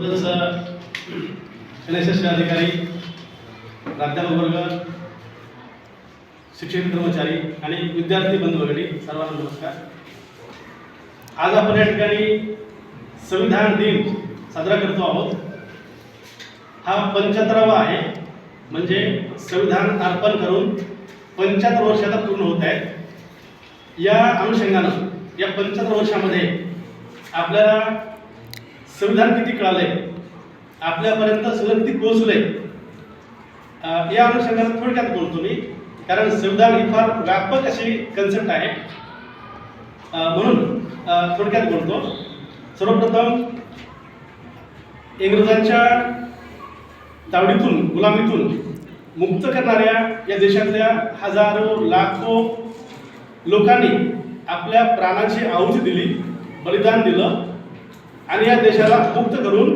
तसंच N S एसचे अधिकारी प्राध्यापक वर्ग शिक्षक कर्मचारी आणि विद्यार्थी बंधू भगिनी सर्वांना नमस्कार. आज आपण या ठिकाणी संविधान दिन साजरा करतो आहोत. हा पंच्याहत्तरावा आहे. म्हणजे संविधान अर्पण करून पंच्याहत्तर वर्ष आता पूर्ण होत आहेत. या अनुषंगानं या पंच्याहत्तर वर्षामध्ये आपल्याला संविधान किती कळालंय? आपल्यापर्यंत संविधान किती पोहोचले या अनुषंगाने थोडक्यात बोलतो मी. कारण संविधान ही फार व्यापक अशी कन्सेप्ट आहे. म्हणून थोडक्यात बोलतो. सर्वप्रथम इंग्रजांच्या तावडीतून गुलामीतून मुक्त करणाऱ्या या देशातल्या हजारो लाखो लोकांनी आपल्या प्राणाची आहुती दिली बलिदान दिलं. आणि या देशाला मुक्त करून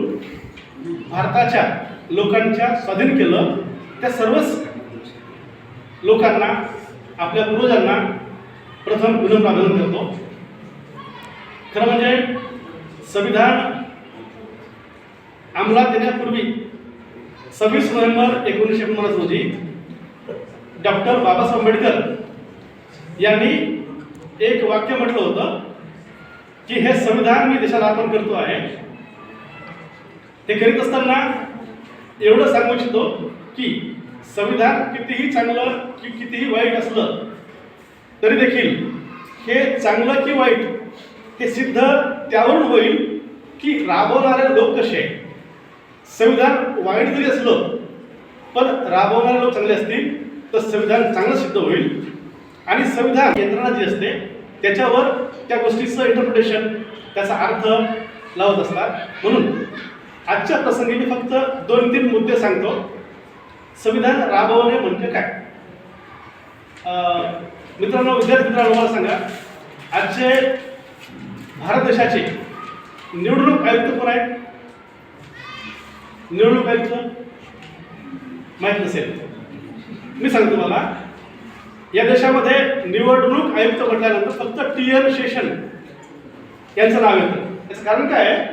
भारताच्या लोकांच्या स्वाधीन केलं. त्या सर्वच लोकांना आपल्या पूर्वजांना प्रथम विनम्र अभिनंदन करतो. खरं म्हणजे संविधान अंमलात येण्यापूर्वी सव्वीस नोव्हेंबर एकोणीसशे एकोणपन्नास रोजी डॉक्टर बाबासाहेब आंबेडकर यांनी एक वाक्य म्हटलं होतं. की हे संविधान मी देशाला अर्पण करतो आहे. हे करीत असताना एवढं सांगू इच्छितो की संविधान कितीही चांगलं की कितीही वाईट असलं तरी देखील हे चांगलं की वाईट हे सिद्ध त्यावरून होईल की राबवणारे लोक कसे आहेत. संविधान वाईट जरी असलं पण राबवणारे लोक चांगले असतील तर संविधान चांगलं सिद्ध होईल. आणि संविधान यंत्रणा जी असते त्याच्यावर त्या गोष्टीचं इंटरप्रिटेशन त्याचा अर्थ लावत असतात. म्हणून आजच्या प्रसंगी मी फक्त दोन तीन मुद्दे सांगतो. संविधान राबवणे म्हणजे काय? मित्रांनो विद्यार्थी मित्रांनो मला सांगा. आजचे भारत देशाचे निवडणूक आयुक्त कोण आहेत? निवडणूक आयुक्त माहीत नसेल. मी सांगतो मला या देशामध्ये निवडणूक आयुक्त म्हटल्यानंतर फक्त टी एन शेषन यांचं नाव येतं. याचं कारण काय आहे?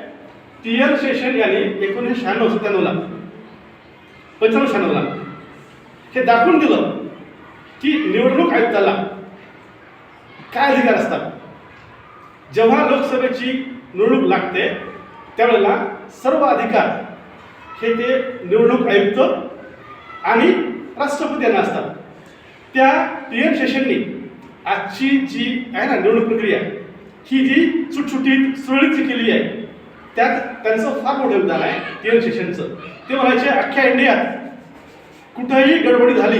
टी एन शेषन यांनी एकोणीसशे शहाण्णव सत्त्याण्णवला पंच्याण्णव शहाण्णवला हे दाखवून दिलं की निवडणूक आयुक्ताला काय अधिकार असतात? जेव्हा लोकसभेची निवडणूक लागते त्यावेळेला सर्व अधिकार हे ते निवडणूक आयुक्त आणि राष्ट्रपती यांना असतात. त्या टी एम सेशननी आजची जी आहे ना निवडणूक प्रक्रिया ही जी सुटसुटीत सुरळीत जी केली आहे त्यात त्यांचं फार मोठं योगदान आहे टी एम सेशनचं. ते म्हणायचे अख्ख्या इंडियात कुठंही गडबडी झाली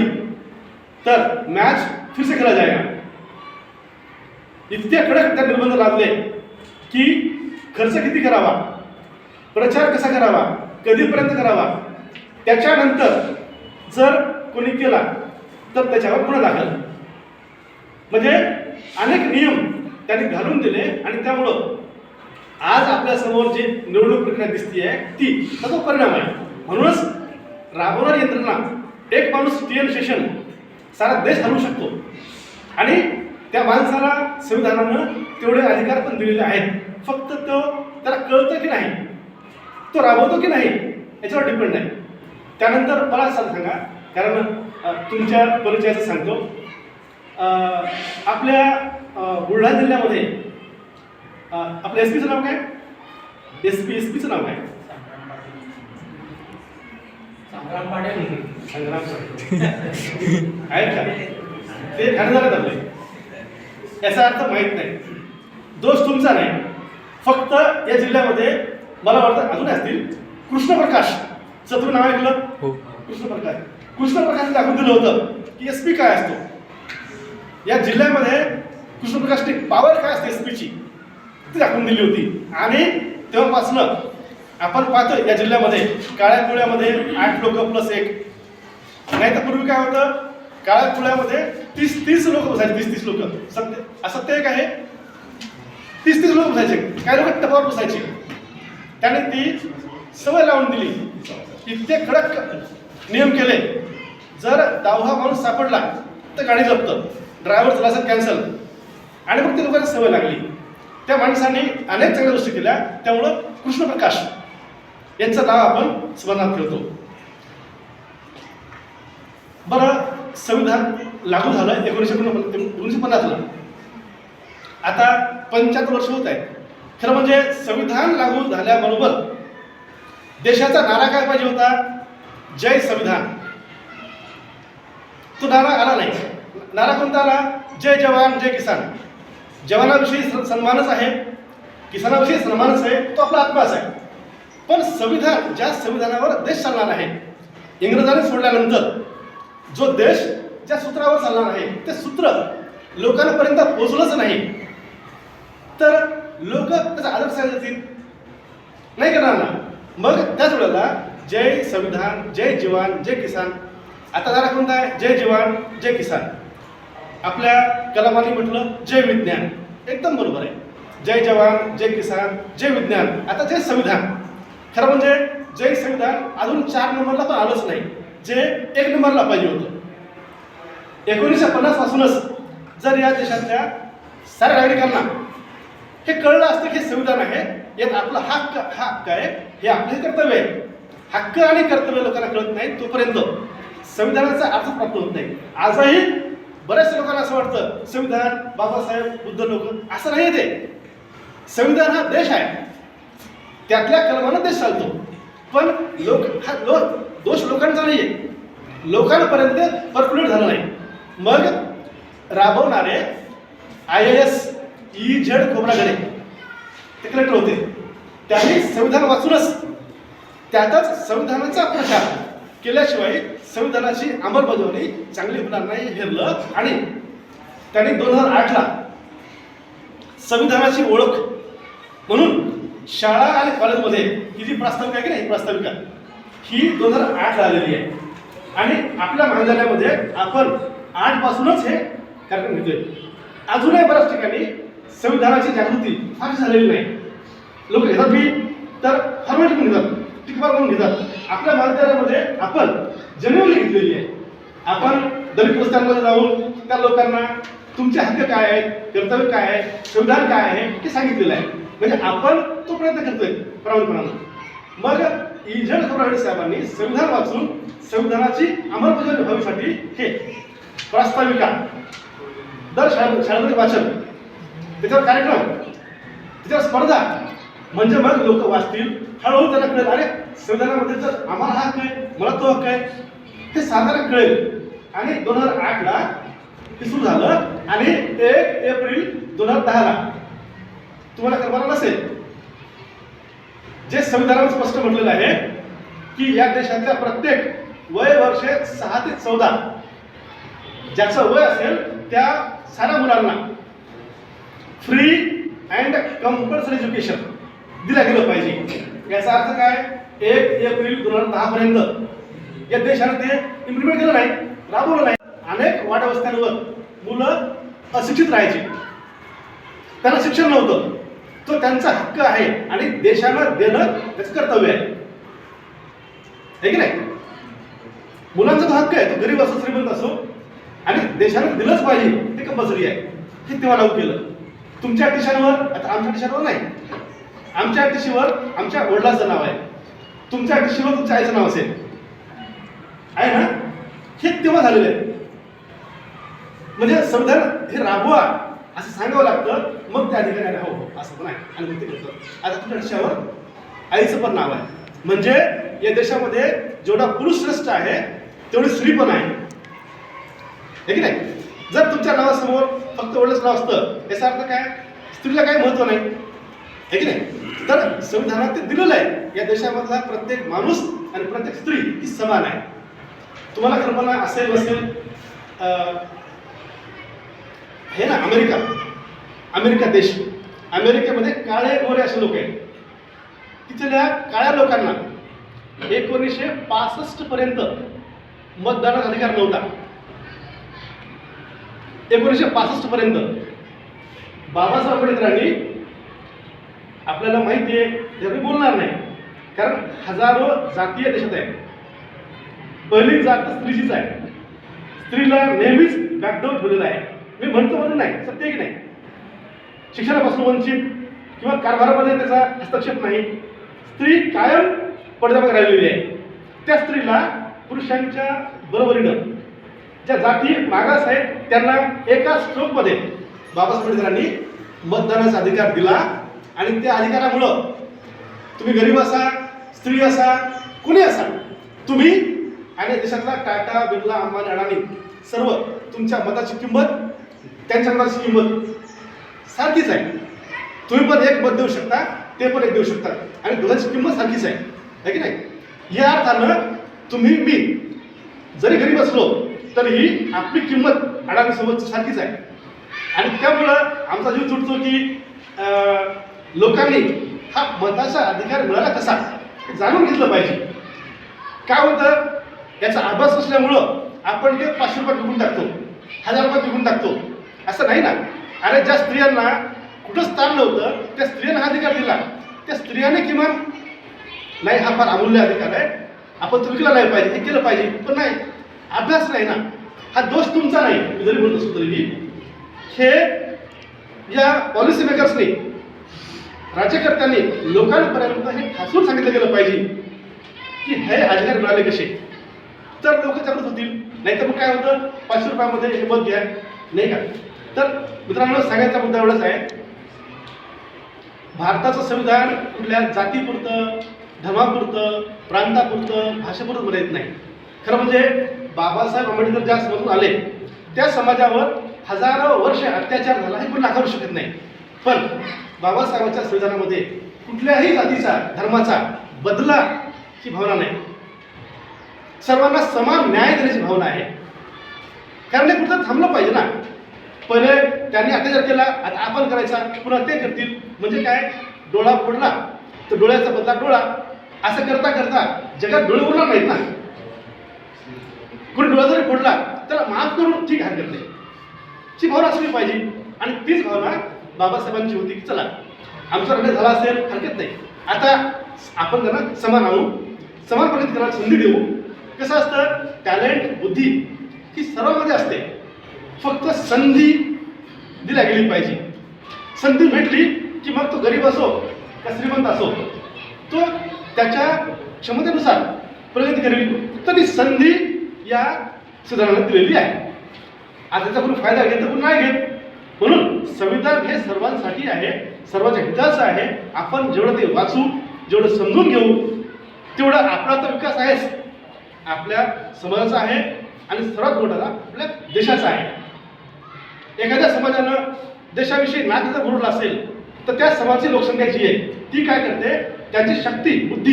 तर मॅच फिर से खेळला जाएगा इतके कडक त्या निर्बंध लादले की खर्च किती करावा प्रचार कसा करावा कधीपर्यंत करावा त्याच्यानंतर जर कोणी केला तर त्याच्यावर गुन्हा दाखल. म्हणजे अनेक नियम त्यांनी घालून दिले आणि त्यामुळं आज आपल्यासमोर जी निवडणूक प्रक्रिया दिसते आहे ती त्याचा परिणाम आहे. म्हणूनच राबवणारी यंत्रणा एक माणूस टी सेशन सारा देश हलवू शकतो. आणि त्या माणसाला संविधानानं तेवढे अधिकार पण दिलेले आहेत. फक्त तो त्याला कळतं की नाही तो राबवतो की नाही याच्यावर डिपेंड आहे. त्यानंतर मला असं सांगा कारण तुमच्या परिचयाचं सांगतो. आपल्या बुलढाणा जिल्ह्यामध्ये आपल्या एस पीचं नाव काय? एस पी एस पीचं नाव काय? संग्राम पाटील. संग्राम आहेत का? ते ठाणे आपले. याचा अर्थ माहीत नाही. दोष तुमचा नाही. फक्त या जिल्ह्यामध्ये मला वाटतं अजून असतील कृष्णप्रकाश. तुम्ही नाव ऐकलं? हो. कृष्णप्रकाश. कृष्णप्रकाशने दाखवून दिलं होतं की एस पी काय असतो. या जिल्ह्यामध्ये कृष्णप्रकाशची पॉवर काय असते एस पीची ती दाखवून दिली होती. आणि तेव्हापासनं आपण पाहतो या जिल्ह्यामध्ये काळ्या कुळ्यामध्ये आठ लोक प्लस एक. नाही तर पूर्वी काय होतं? काळ्या कुळ्यामध्ये तीस तीस लोक बसायचे तीस तीस लोक. सत्य असत्य एक आहे. तीस तीस लोक बसायचे. काही लोक टपावर बसायचे. त्याने ती सवय लावून दिली. इतके कडक नियम केले. जर दहावा माणूस सापडला तर गाडी जपतं. ड्रायव्हर चला कॅन्सल आणि मग ते लोकांना सवय लागली. त्या माणसाने अनेक चांगल्या गोष्टी केल्या. त्यामुळं कृष्णप्रकाश यांचं नाव आपण स्मरणात ठेवतो. बरं संविधान लागू झालं एकोणीसशे पन्नास एकोणीसशे पन्नासला. आता पंच्याहत्तर वर्ष होत आहेत. खरं म्हणजे संविधान लागू झाल्याबरोबर देशाचा नारा काय पाहिजे होता? जय संविधान. तो नारा आला नाही. नारा कोणता आला? जय जवान जय किसान. जवानाविषयी स- सन्मानच आहे. किसानाविषयी सन्मानच आहे. तो आपला आत्माच आहे. पण संविधान ज्या संविधानावर देश चालणार आहे इंग्रजांनी सोडल्यानंतर जो देश ज्या सूत्रावर चालणार आहे ते सूत्र लोकांपर्यंत पोचलंच नाही तर लोक त्याचा आदर सांगतील. नाही करणार ना. मग त्याच वेळेला जय संविधान जय जवान जय किसान. आता जरा कोणता? आहे जय जवान जय किसान. आपल्या कलामांनी म्हटलं जय विज्ञान. एकदम बरोबर आहे. जय जवान जय किसान जय विज्ञान. आता जय संविधान. खरं म्हणजे जय संविधान अजून चार नंबरला पण आलंच नाही. जे एक नंबरला पाहिजे होतं. एकोणीसशे पन्नास पासूनच जर या देशातल्या साऱ्या नागरिकांना हे कळलं असतं की हे संविधान आहे यात आपला हक्क हा हक्क आहे हे आपले कर्तव्य आहे. हक्क आणि कर्तव्य लोकांना कळत नाही तोपर्यंत संविधानाचा अर्थ प्राप्त होत नाही. आजही बऱ्याच लोकांना असं वाटतं संविधान बाबासाहेब बुद्ध लोक असं नाही ते. संविधान हा देश आहे. त्यातल्या कलमानं देश चालतो. पण लोक हा लो दोष लोकांचा नाही आहे लोकांपर्यंत पर्क्युलेट झालं नाही. मग राबवणारे I A S E Z Khobragade ते कलेक्टर होते. त्यांनी संविधान वाचूनच त्यातच संविधानाचा प्रचार केल्याशिवाय संविधानाची अंमलबजावणी चांगली होणार नाही हेरलं आणि त्यांनी दोन हजार आठला संविधानाची ओळख म्हणून शाळा आणि कॉलेजमध्ये ही जी प्रास्ताविका आहे की नाही प्रास्ताविका? ही दोन हजार आठला आलेली आहे. आणि आपल्या महाविद्यालयामध्ये आपण आठपासूनच हे कार्यक्रम घेतोय. अजूनही बऱ्याच ठिकाणी संविधानाची जागृती फारशी झालेली नाही. लोक घेतात मी तर फॉर्मॅलिटी घेतात टिकमार म्हणून घेतात. आपल्या महाविद्यालयामध्ये आपण जनवली घेतलेली आहे. आपण दलित रस्त्यांमध्ये जाऊन त्या लोकांना तुमचे हक्क काय आहेत कर्तव्य काय आहे संविधान काय आहे हे सांगितलेलं आहे. म्हणजे आपण तो प्रयत्न करतोय प्रामाणिकपणानं मग इंजन खबराडे साहेबांनी संविधान वाचून संविधानाची अंमलबजावणी व्हावीसाठी हे प्रास्ताविका दर शाळा शाळेमध्ये वाचन त्याच्यावर कार्यक्रम त्याच्यावर स्पर्धा म्हणजे मग लोक वाचतील. हळूहळू त्यांना कळेल अरे संविधानामध्ये तर आम्हाला हा हक्क आहे मला तो हक्क आहे. ते साधारण कळेल. आणि दोन हजार आठला ते सुरू झालं. आणि एक एप्रिल दोन हजार दहाला. तुम्हाला कल्पना नसेल. जे संविधानावर स्पष्ट म्हटलेलं आहे की या देशातल्या प्रत्येक वय वर्षे सहा ते चौदा ज्याचं वय असेल त्या साऱ्या मुलांना फ्री अँड कंपल्सरी एज्युकेशन दिलं गेलं पाहिजे. याचा अर्थ काय? एक एप्रिल दोन हजार दहा पर्यंत या देशाने ते इम्प्लिमेंट केलं नाही राबवलं नाही. अनेक वाटावस्थांवर मुलं अशिक्षित राहायची. त्यांना शिक्षण नव्हतं. तो त्यांचा हक्क आहे आणि देशाला देणं त्याचं कर्तव्य आहे. की नाही? मुलांचा तो हक्क आहे. तो गरीब असो श्रीमंत असो आणि देशाला दिलंच पाहिजे. ते कंपल्सरी आहे. हे तेव्हा लागू केलं. तुमच्या टिशांवर आता आमच्या टिशांवर नाही. आमच्या टिशीवर आमच्या वडिलाचं नाव आहे. तुमच्या टिशीवर तुमच्या आईचं नाव असेल. आहे ना? हे तेव्हा झालेलं आहे. म्हणजे संविधान हे राबवा असं सांगावं लागतं. मग त्या ठिकाणी हो हो असं पण आहे. आणि मग ते करतं. आता तुमच्या देशावर आईचं पण नाव आहे. म्हणजे या देशामध्ये जेवढा पुरुष श्रेष्ठ आहे तेवढी स्त्री पण आहे. हे की नाही? जर तुमच्या नावासमोर फक्त वडिलाचं नाव असतं याचा अर्थ काय? स्त्रीला काही महत्त्व नाही. हे की नाही? तर संविधानात ते दिलेलं आहे. या देशामधला प्रत्येक माणूस आणि प्रत्येक स्त्री ही समान आहे. तुम्हाला कल्पना असेल नसेल अं, हे ना अमेरिका. अमेरिका देश. अमेरिकेमध्ये काळे गोरे असे लोक आहेत. तिथल्या काळ्या लोकांना एकोणीसशे पासष्ट पर्यंत मतदानाचा अधिकार नव्हता. एकोणीसशे पासष्ट पर्यंत बाबासाहेब आंबेडकरांनी आपल्याला माहिती आहे त्यात मी बोलणार नाही. कारण हजारो जातीय देशात आहे पहिली जात स्त्रीचीच आहे. स्त्रीला नेहमीच बॅकडाऊन ठेवलेला आहे. मी म्हणतो म्हणून नाही सत्य की नाही? शिक्षणापासून वंचित किंवा कारभारामध्ये त्याचा हस्तक्षेप नाही. स्त्री कायम पडद्यामागे राहिलेली आहे. त्या स्त्रीला पुरुषांच्या बरोबरीनं ज्या जाती मागास आहेत त्यांना एका स्ट्रोकमध्ये बाबासाहेब आंबेडकरांनी मतदानाचा अधिकार दिला. आणि त्या अधिकारामुळं तुम्ही गरीब असा स्त्री असा कुणी असा तुम्ही आणि देशातला टाटा बिर्ला अंबानी अडाणी सर्व तुमच्या मताची किंमत त्यांच्या मताची किंमत सारखीच आहे. तुम्ही पण एक मत देऊ शकता ते पण एक देऊ शकता. आणि दोघांची किंमत सारखीच आहे. है की नाही? या अर्थानं तुम्ही मी जरी गरीब असलो तरीही आपली किंमत अडाणीसोबत सारखीच आहे. आणि त्यामुळं आमचा जीव तुटतो की लोकांनी हा मताचा अधिकार मिळाला कसा हे जाणून घेतलं पाहिजे. काय होतं? याचा आभास असल्यामुळं आपण ते पाचशे रुपये विकून टाकतो. हजार रुपये विकून टाकतो. असं नाही ना? अरे ज्या स्त्रियांना कुठं स्थान नव्हतं त्या स्त्रियांना हा अधिकार दिला. त्या स्त्रियाने किमान नाही हा फार अमूल्य अधिकार आहे. आपण तो विकला नाही पाहिजे हे केलं पाहिजे पण नाही. अभ्यास नाही ना. हा दोष तुमचा नाही. जरी म्हणत असतो तरी हे या पॉलिसी मेकर्सनी राज्यकर्त्यांनी लोकांपर्यंत हे ठासून सांगितलं गेलं पाहिजे की हे अधिकार मिळाले कसे? तर लोक जागृत होतील. नाहीतर मग काय होतं? पाचशे रुपयामध्ये हे मत घ्या. नाही का? तर मित्रांनो सांगायचा मुद्दा एवढाच आहे. भारताचं संविधान कुठल्या जातीपुरतं धर्मापुरतं प्रांतापुरतं भाषेपुरतं मर्यादित नाही. खरं म्हणजे बाबासाहेब आंबेडकर ज्या समाजातून आले त्या समाजावर हजारो वर्ष अत्याचार झाला हे कोणी नाकारू शकत नाही. पण बाबासाहेबांच्या संविधानामध्ये कुठल्याही जातीचा धर्माचा बदला ही भावना नाही. सर्वांना समान न्याय देण्याची भावना आहे. कारण हे कुठं थांबलं पाहिजे ना? पहिले त्यांनी अत्याचार केला आता आपण करायचा पुन्हा ते करतील. म्हणजे काय? डोळा फोडला तर डोळ्याचा बदला डोळा. असं करता करता जगात डोळे उरणार नाहीत ना? कोणी डोळा जरी फोडला त्याला माफ करून ठीक हरकत नाही. ची भावना असली पाहिजे. आणि तीच भावना बाबासाहेबांची होती की चला आमचा निर्णय झाला असेल हरकत नाही. आता आपण त्यांना समान आणू समान प्रगती करायला संधी देऊ. कसं असतं? टॅलेंट बुद्धी ही सर्वांमध्ये असते. फक्त संधी दिल्या गेली पाहिजे. संधी भेटली की मग तो गरीब असो का श्रीमंत असो तो त्याच्या क्षमतेनुसार प्रगती करेल. तर ती संधी या सुधारणात दिलेली आहे. आता त्याचा कोणी फायदा घेत तर कोणी नाही घेत म्हणून संविधान हे सर्वांसाठी आहे सर्वांच्या हिताचं आहे. आपण जेवढं ते वाचू जेवढं समजून घेऊ तेवढा आपला तर विकास आहेच. आपल्या समाजाचा आहे आणि सर्वात मोठा आपल्या देशाचा आहे. एखाद्या समाजानं देशाविषयी नाक बोलला असेल तर त्या समाजाची लोकसंख्या जी आहे ती काय करते? त्याची शक्ती बुद्धी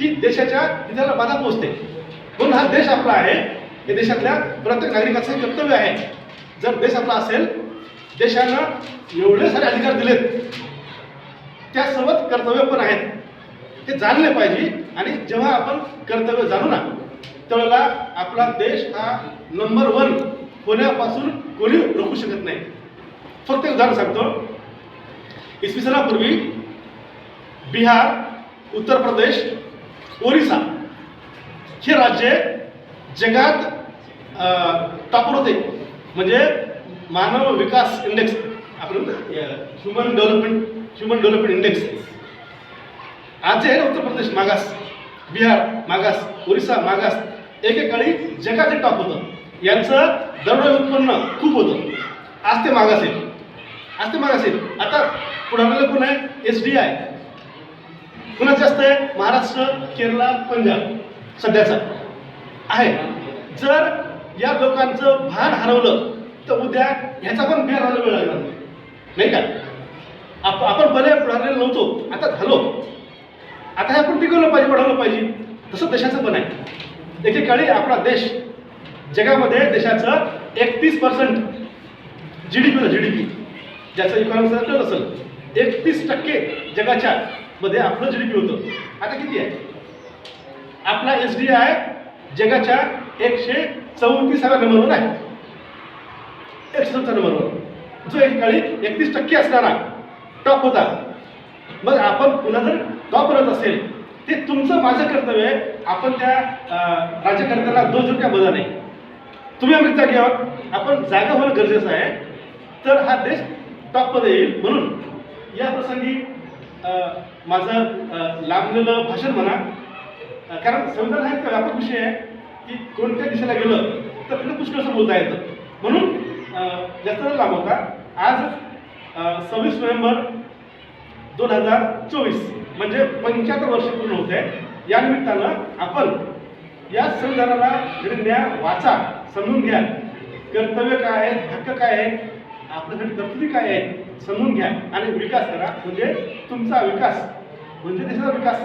ही देशाच्या हिताला बाधा पोहोचते. म्हणून हा देश आपला आहे. या देशातल्या प्रत्येक नागरिकाचं कर्तव्य आहे. जर देश आपला असेल देशानं एवढे सारे अधिकार दिलेत. त्यासोबत कर्तव्य पण आहेत. ते जाणले पाहिजे आणि जेव्हा आपण कर्तव्य जाणू ना त्यावेळेला आपला देश हा नंबर वन होण्यापासून कोणी रोखू शकत नाही. फक्त एक उदाहरण सांगतो. इसवी सनापूर्वी बिहार उत्तर प्रदेश ओरिसा हे राज्य जगात टॉपर होते. म्हणजे मानव विकास इंडेक्स आपण human development human development index आज जे आहे ना उत्तर प्रदेश मागास बिहार मागास ओरिसा मागास एकेकाळी जगाचे टॉप होतं. यांचं दरडोई उत्पन्न खूप होतं. आज ते मागास आहे आज ते मागास आहे आता पुढे कोण आहे? S D I. पुन्हा जास्त आहे? महाराष्ट्र केरळ पंजाब सध्याचा आहे. जर या लोकांचं भान हरवलं तर उद्या याचा पण फेर हरवला वेळ लागणार नाही. नाही का? आप आपण भले पुढारलेलो नव्हतो आता झालो. आता हे आपण टिकवलं पाहिजे वाढवलं पाहिजे. तसं देशाचं पण आहे. एकेकाळी आपला देश जगामध्ये देशाचं एकतीस percent G D P G D P ज्याचं इकॉनॉमिक सर्कल असेल एकतीस टक्के जगाच्या मध्ये आपलं जी डी पी होतं. आता किती आहे? आपला एस डी आय जगाच्या एकशे चौतीसाव्या नंबरवर आहे. एकशे चौथा नंबरवर जो ठिकाणी एकतीस टक्के असणारा टॉप होता. मग आपण पुन्हा जर टॉप बनत असेल ते तुमचं माझं कर्तव्य आहे. आपण त्या राज्यकर्त्याला दोन रुपया बदला नाही तुम्ही आम्ही जागी आहोत. आपण जागा होणं गरजेचं आहे. तर हा देश टॉपमध्ये येईल म्हणून. या प्रसंगी माझं लांबलेलं भाषण म्हणा. कारण संविधान हा एक व्यापक विषय आहे की कोणत्या दिशेला गेलं तर तिला पुष्कळसं बोलता येतं म्हणून जास्त न आज सव्वीस नोव्हेंबर दोन हजार चोवीस म्हणजे पंच्याहत्तर वर्ष पूर्ण होत. आहे या निमित्तानं आपण या संविधानाला घरी वाचा समजून घ्या. कर्तव्य काय आहे हक्क काय आहे आपल्यासाठी तरतुदी काय आहेत समजून घ्या. आणि विकास करा म्हणजे तुमचा विकास म्हणजे देशाचा विकास.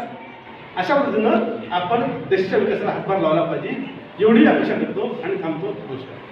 अशा पद्धतीनं आपण देशाच्या विकासाला हातभार लावला पाहिजे एवढी अपेक्षा करतो आणि थांबतो. नमस्कार.